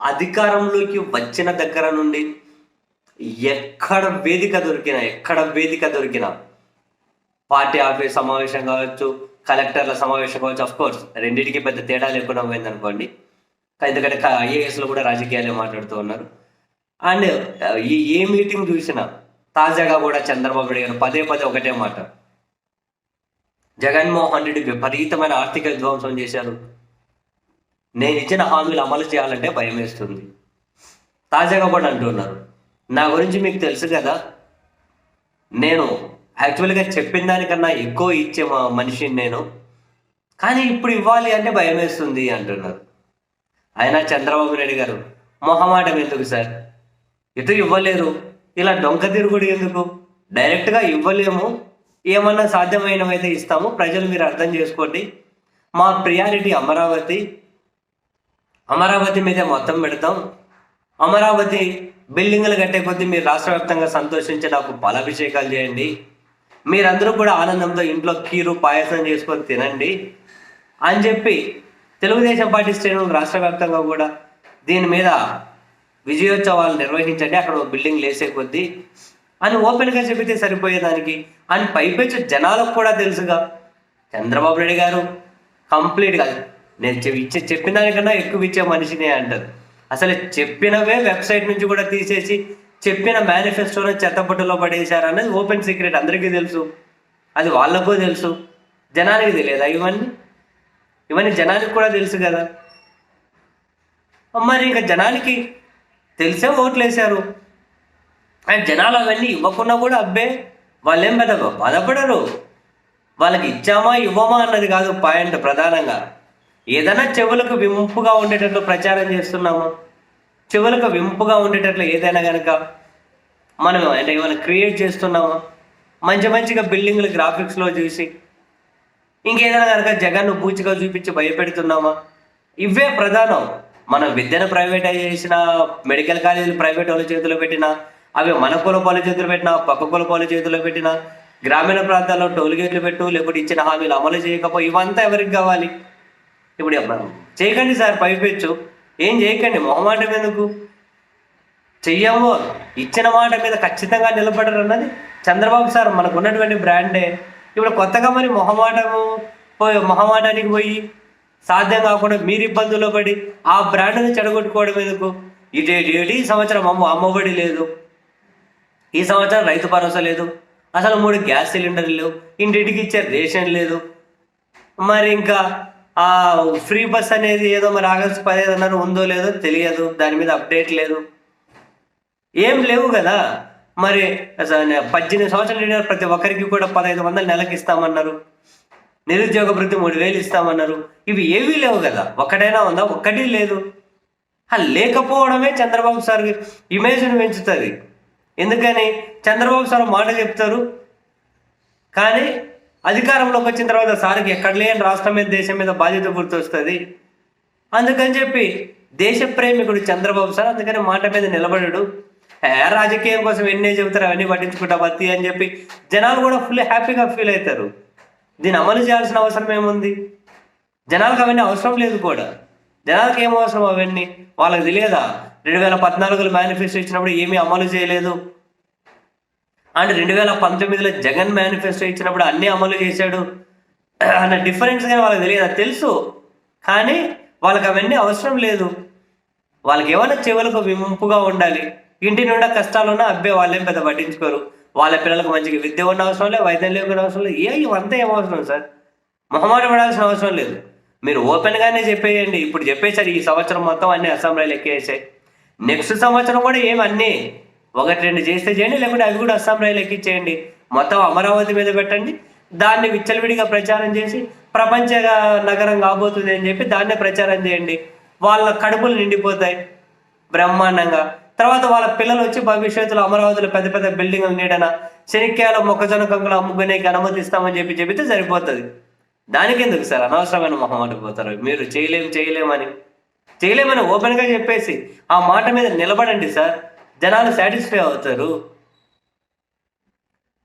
అధికారంలోకి వచ్చిన దగ్గర నుండి ఎక్కడ వేదిక దొరికినా ఎక్కడ వేదిక దొరికినా పార్టీ ఆఫీస్ సమావేశం కావచ్చు కలెక్టర్ల సమావేశం కావచ్చు అఫ్ కోర్స్ రెండింటికి పెద్ద తేడా లేకుండా పోయిందనుకోండి. ఎందుకంటే ఐఏఎస్లో కూడా రాజకీయాలే మాట్లాడుతూ ఉన్నారు. అండ్ ఈ ఏ మీటింగ్ చూసినా తాజాగా కూడా చంద్రబాబు నాయుడు గారు పదే పదే ఒకటే మాట. జగన్మోహన్ రెడ్డి విపరీతమైన ఆర్థిక విధ్వంసం చేశారు. నేను ఇచ్చిన హామీలు అమలు చేయాలంటే భయం వేస్తుంది. తాజాగా కూడా అంటున్నారు. నా గురించి మీకు తెలుసు కదా. నేను యాక్చువల్గా చెప్పిన దానికన్నా ఎక్కువ ఇచ్చే మా మనిషిని నేను. కానీ ఇప్పుడు ఇవ్వాలి అంటే భయం వేస్తుంది అంటున్నారు. అయినా చంద్రబాబు నాయుడు గారు మొహమాటం ఎందుకు సార్? ఇటు ఇవ్వలేరు. ఇలా డొంక తిరుగుడు ఎందుకు? డైరెక్ట్గా ఇవ్వలేము. ఏమన్నా సాధ్యమైనవైతే ఇస్తాము. ప్రజలు మీరు అర్థం చేసుకోండి. మా ప్రియారిటీ అమరావతి అమరావతి మీదే మొత్తం పెడతాం. అమరావతి బిల్డింగ్లు కట్టే కొద్దీ మీరు రాష్ట్ర వ్యాప్తంగా సంతోషించి నాకు పాలాభిషేకాలు చేయండి. మీరందరూ కూడా ఆనందంతో ఇంట్లో కీరు పాయసం చేసుకొని తినండి. అని చెప్పి తెలుగుదేశం పార్టీ శ్రేణులు రాష్ట్ర వ్యాప్తంగా కూడా దీని మీద విజయోత్సవాలు నిర్వహించండి. అక్కడ బిల్డింగ్ లేసే కొద్దీ అని ఓపెన్గా చెబితే సరిపోయేదానికి. అని పైపెచ్చు జనాలకు కూడా తెలుసుగా. చంద్రబాబు నాయుడు గారు కంప్లీట్గా నేను చె- ఇచ్చే చెప్పిన దానికన్నా ఎక్కువ ఇచ్చే మనిషినే అంటారు. అసలు చెప్పినవే వెబ్సైట్ నుంచి కూడా తీసేసి చెప్పిన మేనిఫెస్టోలో చెత్తపట్టులో పడేశారు అనేది ఓపెన్ సీక్రెట్ అందరికీ తెలుసు. అది వాళ్ళకు తెలుసు. జనానికి తెలియదా ఇవన్నీ? ఇవన్నీ జనానికి కూడా తెలుసు కదా. మరి ఇంకా జనానికి తెలిసే ఓట్లు వేశారు అండ్ జనాలు అవన్నీ ఇవ్వకున్నా కూడా అబ్బే వాళ్ళేం పెద్ద బాధపడరు. వాళ్ళకి ఇచ్చామా ఇవ్వమా అన్నది కాదు పాయింట్ ప్రధానంగా. ఏదైనా చెవులకు వింపుగా ఉండేటట్లు ప్రచారం చేస్తున్నాము? చెవులకు వింపుగా ఉండేటట్లు ఏదైనా కనుక మనం అంటే ఏమైనా క్రియేట్ చేస్తున్నాము? మంచి మంచిగా బిల్డింగ్లు గ్రాఫిక్స్లో చూసి ఇంకేదైనా కనుక జగన్ను పూచిగా చూపించి భయపెడుతున్నామా? ఇవే ప్రధానం. మనం విద్యను ప్రైవేటైజేసిన మెడికల్ కాలేజీలు ప్రైవేట్ వాళ్ళ చేతిలో పెట్టినా అవి మన కుల చేతులు పెట్టినా పక్క కుల చేతిలో పెట్టినా గ్రామీణ ప్రాంతాల్లో టోల్ గేట్లు పెట్టు లేకపోతే ఇచ్చిన హామీలు అమలు చేయకపో ఇవంతా ఎవరికి కావాలి? ఇప్పుడు మనం చేయకండి సార్ పైపెచ్చు. ఏం చేయకండి మొహమాటం ఎందుకు చెయ్యము ఇచ్చిన మాట మీద ఖచ్చితంగా నిలబడరు అన్నది చంద్రబాబు సార్ మనకు ఉన్నటువంటి బ్రాండే. ఇప్పుడు కొత్తగా మరి మొహమాటము పోయి మొహమాటానికి పోయి సాధ్యం కాకుండా మీరు ఇబ్బందుల్లో పడి ఆ బ్రాండ్ని చెడగొట్టుకోవడం ఎందుకు? ఇటు ఇటు ఈ సంవత్సరం అమ్మ అమ్మఒడి లేదు. ఈ సంవత్సరం రైతు భరోసా లేదు. అసలు మూడు గ్యాస్ సిలిండర్లు లేవు. ఇంటింటికి ఇచ్చే రేషన్ లేదు. మరి ఇంకా ఆ ఫ్రీ బస్ అనేది ఏదో మరి ఆగస్టు పదిహేను అన్నారు ఉందో లేదో తెలియదు. దాని మీద అప్డేట్ లేదు. ఏం లేవు కదా. మరి అసలు పద్దెనిమిది సంవత్సరాలు నిండిన ప్రతి ఒక్కరికి కూడా పదహైదు వందలు నెలకి ఇస్తామన్నారు. నిరుద్యోగ వృత్తి మూడు వేలు ఇస్తామన్నారు. ఇవి ఏవీ లేవు కదా. ఒక్కటైనా ఉందా? ఒక్కటి లేదు. ఆ లేకపోవడమే చంద్రబాబు సార్ ఇమేజ్ని పెంచుతుంది. ఎందుకని? చంద్రబాబు సార్ మాట చెప్తారు. కానీ అధికారంలోకి వచ్చిన తర్వాత సార్కి ఎక్కడ లేని రాష్ట్రం మీద దేశం మీద బాధ్యత గుర్తొస్తుంది. అందుకని చెప్పి దేశ ప్రేమికుడు చంద్రబాబు సార్ అందుకని మాట మీద నిలబడడు. ఏ రాజకీయం కోసం ఎన్నే చెబుతారు అవన్నీ పట్టించుకుంటా బతి అని చెప్పి జనాలు కూడా ఫుల్ హ్యాపీగా ఫీల్ అవుతారు. దీన్ని అమలు చేయాల్సిన అవసరం ఏముంది? జనాలకు అవన్నీ అవసరం లేదు కూడా. జనాలకు ఏం అవసరం అవన్నీ? వాళ్ళకి తెలియదా? రెండు వేల పద్నాలుగులో మేనిఫెస్టో ఇచ్చినప్పుడు ఏమీ అమలు చేయలేదు. అండ్ రెండు వేల పంతొమ్మిదిలో జగన్ మేనిఫెస్టో ఇచ్చినప్పుడు అన్నీ అమలు చేశాడు. అన్న డిఫరెన్స్ కానీ వాళ్ళకి తెలియదు అది తెలుసు. కానీ వాళ్ళకి అవన్నీ అవసరం లేదు. వాళ్ళకి ఏమైనా చెవులకు విముంపుగా ఉండాలి. ఇంటి నిండా కష్టాలు ఉన్నా అబ్బే వాళ్ళేం పెద్ద పట్టించుకోరు. వాళ్ళ పిల్లలకు మంచిగా విద్య ఉన్న అవసరం లేదు వైద్యం లేకుండా అవసరం లేదు. ఏ ఇవంతా ఏం అవసరం సార్? మొహమాట పడాల్సిన అవసరం లేదు. మీరు ఓపెన్గానే చెప్పేయండి. ఇప్పుడు చెప్పేశారు ఈ సంవత్సరం మొత్తం అన్ని అసెంబ్లీలు ఎక్కేసాయి నెక్స్ట్ సంవత్సరం కూడా ఏమి అన్నీ ఒకటి రెండు చేస్తే చేయండి లేకుంటే అవి కూడా అసెంబ్లీలు ఎక్కించేయండి మొత్తం అమరావతి మీద పెట్టండి. దాన్ని విచ్చలవిడిగా ప్రచారం చేసి ప్రపంచ నగరం కాబోతుంది అని చెప్పి దాన్నే ప్రచారం చేయండి. వాళ్ళ కడుపులు నిండిపోతాయి బ్రహ్మాండంగా. తర్వాత వాళ్ళ పిల్లలు వచ్చి భవిష్యత్తులో అమరావతిలో పెద్ద పెద్ద బిల్డింగ్లు నీడన శనిక్కాయలు మొక్కజొన్న కంకులు అమ్ముకునేకి అనుమతిస్తామని చెప్పి చెబితే సరిపోతుంది. దానికి ఎందుకు సార్? అనవసరమైన మొహమాట పోతారు మీరు చేయలేం చేయలేమని. చేయలేమని ఓపెన్గా చెప్పేసి ఆ మాట మీద నిలబడండి సార్. జనాలు సాటిస్ఫై అవుతారు.